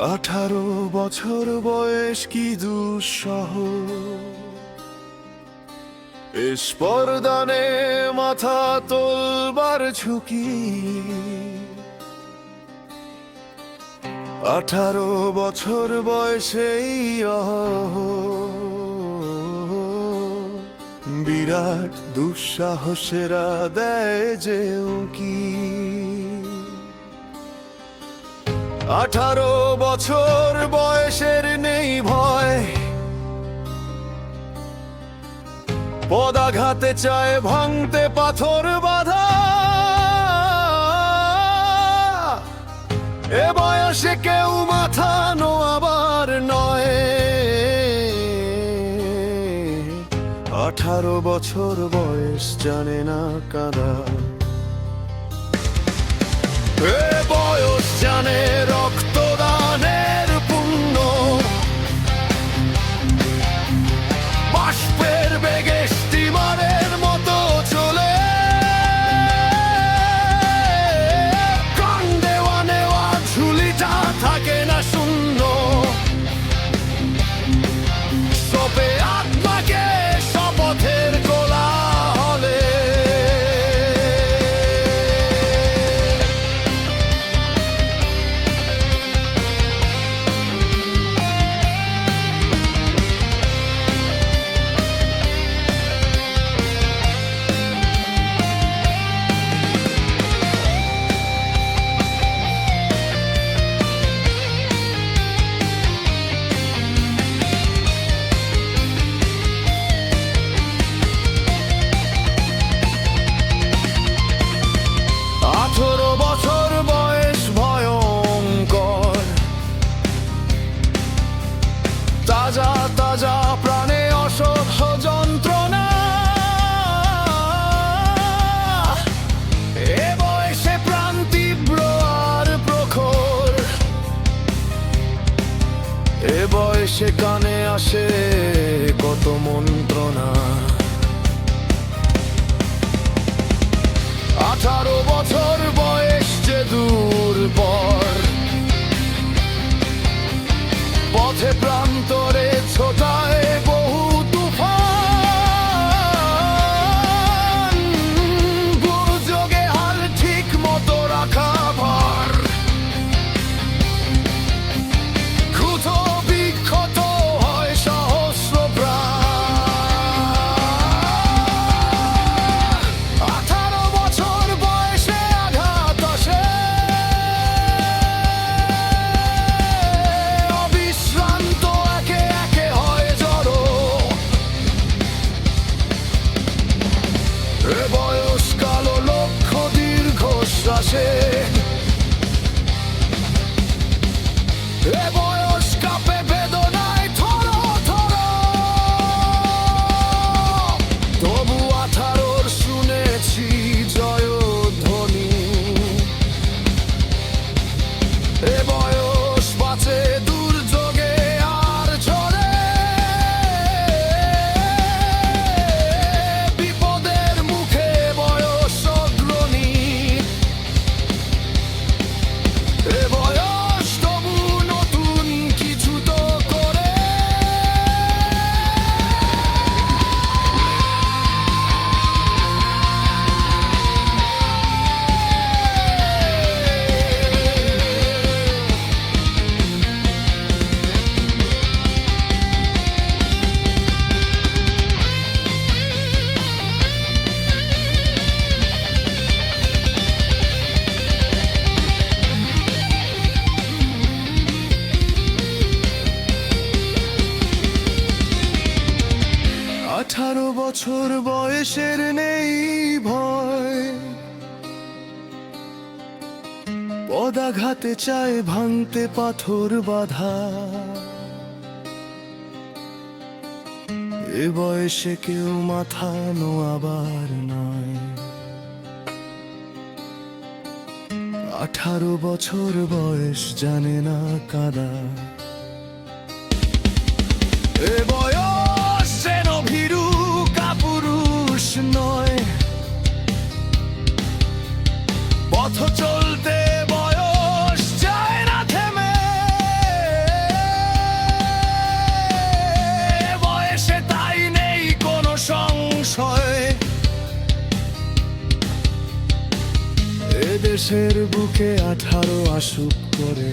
আঠারো বছর বয়স কি দুঃসহ? স্পর্দানে মাথা তোলবার ঝুঁকি। আঠারো বছর বয়সেই বিরাট দুঃসাহসেরা দেয় যে উকি। আঠারো বছর বয়সের নেই ভয়। পদাঘাতে চায় ভাঙতে পাথর বাধা। এ বয়সে কেউ মাথা নোয়াবার নয়। আঠারো বছর বয়স জানে না কাদা এ বয়স জানে এ বয়সে কানে আসে কত মন্ত্রণা। বছর বয়সের নেই ভয়। পদাঘাতে চায় ভাঙতে পাথর বাধা। এ বয়সে কেউ মাথা নোয়াবার নয়। আঠারো বছর বয়স জানে না কাদা গাছের বুকে আঠারো আসুক করে।